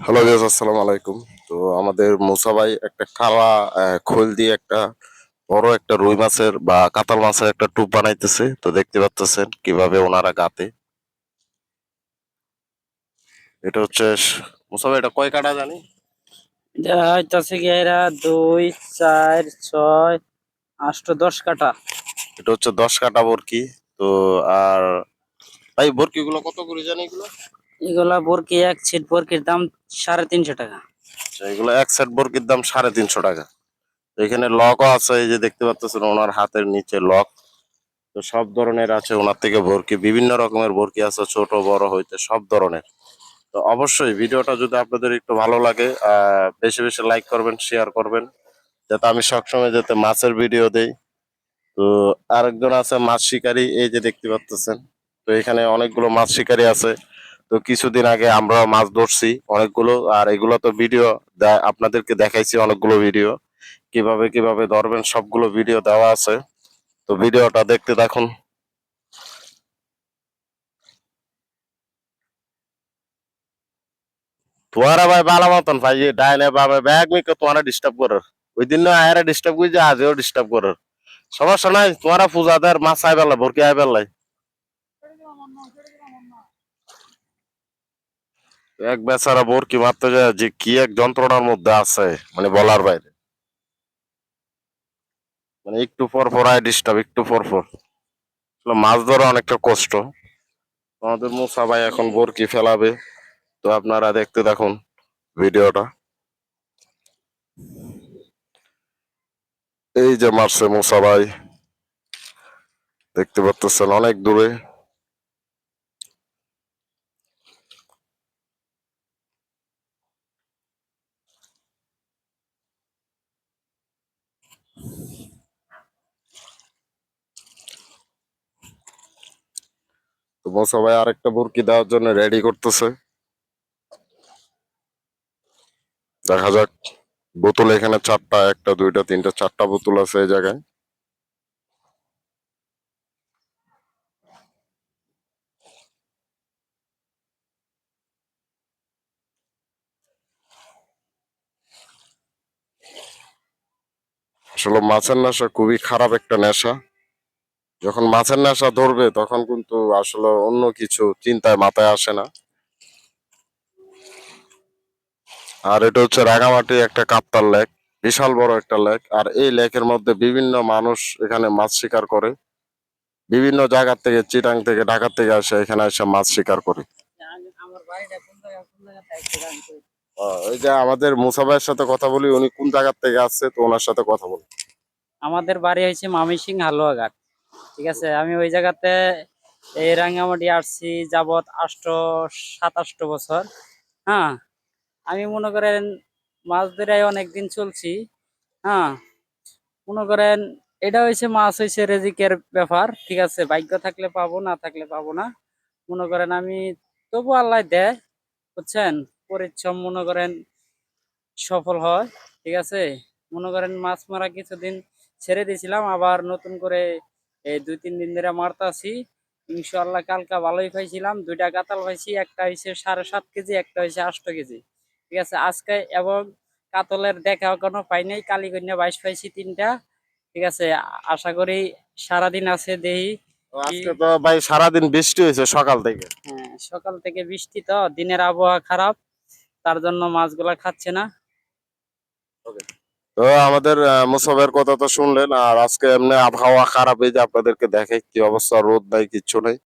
Hello guys আসসালামু আলাইকুম। তো আমাদের মুসা ভাই একটা আহ, খোল দিয়ে একটা বড় একটা রুই মাছের বা কাতাল মাছের একটা টুপ বানাইতেছে। তো দেখতে পাচ্ছেন কীভাবে ওনারা গাতে এটা হচ্ছে মুসা ভাই এটা কয় কাটা জানি? হইতাছে গিয়ে দুই চার ছয় আষ্ট দশ কাটা এটা হচ্ছে দশ কাটা বরকি। তো আর ভাই বরকি গুলো কত করে জানি এগুলো? এগুলা বরকি এক ছিট বরকির দাম সাড়ে তিনশো টাকা। আচ্ছা, এগুলো এক সেট বরকির দাম সাড়ে তিনশো টাকা। এখানে লকও আছে এই যে দেখতে পাচ্ছেন ওনার হাতের নিচে লক। তো সব ধরনের আছে ওনার থেকে ভর্কি বিভিন্ন রকমের ভর্কি আছে ছোট বড় হইতে সব ধরনের। তো অবশ্যই ভিডিওটা যদি আপনাদের একটু ভালো লাগে বেশি বেশি লাইক করবেন শেয়ার করবেন যাতে আমি সবসময় যাতে মাছের ভিডিও দেই। তো আরেকজন আছে মাছ শিকারি এই যে দেখতে পাচ্ছেন তো এখানে অনেকগুলো মাছ শিকারি আছে। তো কিছুদিন আগে আমরা মাছ ধরছি অনেকগুলো, আর এগুলো তো ভিডিও আপনাদেরকে দেখাইছি অনেকগুলো ভিডিও কীভাবে কীভাবে ধরবেন সবগুলো ভিডিও দেওয়া আছে। তো ভিডিওটা দেখতে দেখুন তোমারা ভাই ভালো মতন ভাই ডাইনে বামে ব্যাগ মিকে তোমারা ডিস্টার্ব করার ওই দিন আয়ারা ডিস্টার্ব করি যে আজও ডিস্টার্ব করার সমস্যা নাই তোমারা পূজাদের মাছ আই বেলা ভরকি আই বেলাই এক বেচারা বরকি মারতে যায় যে কি এক যন্ত্রণার মধ্যে আছে মানে বলার বাইরে। মানে একটু পর পর আয় ডিস্টার্ব একটু পর পর। মাছ ধরা অনেকটা কষ্ট। আমাদের মুসা ভাই এখন বরকি ফেলাবে। তো আপনারা দেখতে দেখুন ভিডিওটা। এই যে মারছে মুসা ভাই। দেখতে পাচ্ছেন অনেক দূরে। মুসা ভাই আরেকটা বরকি দেওয়ার জন্য রেডি করতেছে। দেখা যাক, বোতল এখানে চারটা, একটা, দুইটা, তিনটা, চারটা বোতল আছে এই জায়গায়। আসলে মাছের নেশা খুবই খারাপ একটা নেশা। যখন মাছের নেশা ধরবে, তখন কিন্তু আসলে অন্য কিছু চিন্তায় মাথায় আসে না। আর এটা হচ্ছে রাঙামাটি একটা কাপ্তার লেক, বিশাল বড় একটা লেক। আর এই লেকের মধ্যে বিভিন্ন মানুষ এখানে মাছ শিকার করে। বিভিন্ন জায়গা থেকে, চিটাং থেকে, ঢাকা থেকে আসে, এখানে এসে মাছ শিকার করে। ওই যে আমাদের মুসা ভাইয়ের সাথে কথা বলি, উনি কোন জায়গা থেকে আসছে, তো ওনার সাথে কথা বলি। আমাদের বাড়ি হয়েছে মামিসিং হালুয়াঘাট। ঠিক আছে? আমি ওই জায়গাতে এই রাঙ্গামাটি আসছি যাবৎ আষ্ট সাতাষ্ট বছর। হ্যাঁ? আমি মনে করেন মাছ ধরে অনেকদিন চলছি। হ্যাঁ? মনে করেন এটা হয়েছে মাছ হয়েছে রেজিকের ব্যাপার, ঠিক আছে? ভাগ্য থাকলে পাবো, না থাকলে পাবো না। মনে করেন আমি তবু আল্লাহ দেয়, বুঝছেন? পরিশ্রম মনে করেন সফল হয়, ঠিক আছে? মনে করেন মাছ মারা কিছুদিন ছেড়ে দিয়েছিলাম, আবার নতুন করে এই দুই তিন দিন ধরে মারতাছি। ইনশাল্লাহ কালকা ভালোই পাইছিলাম দুইটা কাতাল পাইছি একটা হয়েছে সাড়ে সাত কেজি একটা হয়েছে আষ্ট কেজি। ঠিক আছে আজকে এবং কাতলের দেখা কোনো পাই নাই। কালীকন্যা বাইশ পাইছি তিনটা। ঠিক আছে আশা করি সারাদিন আছে দেহি। আজকে তো ভাই সারাদিন বৃষ্টি হয়েছে সকাল থেকে। হ্যাঁ সকাল থেকে বৃষ্টি তো দিনের আবহাওয়া খারাপ। তার জন্য মাছগুলা খাচ্ছে না। তো আমাদের মুসাফের কথা তো শুনলেন, আর আজকে এমনি আবহাওয়া খারাপ, এই যে আপনাদেরকে দেখে কি অবস্থা, রোদ নাই, কিচ্ছু নেই।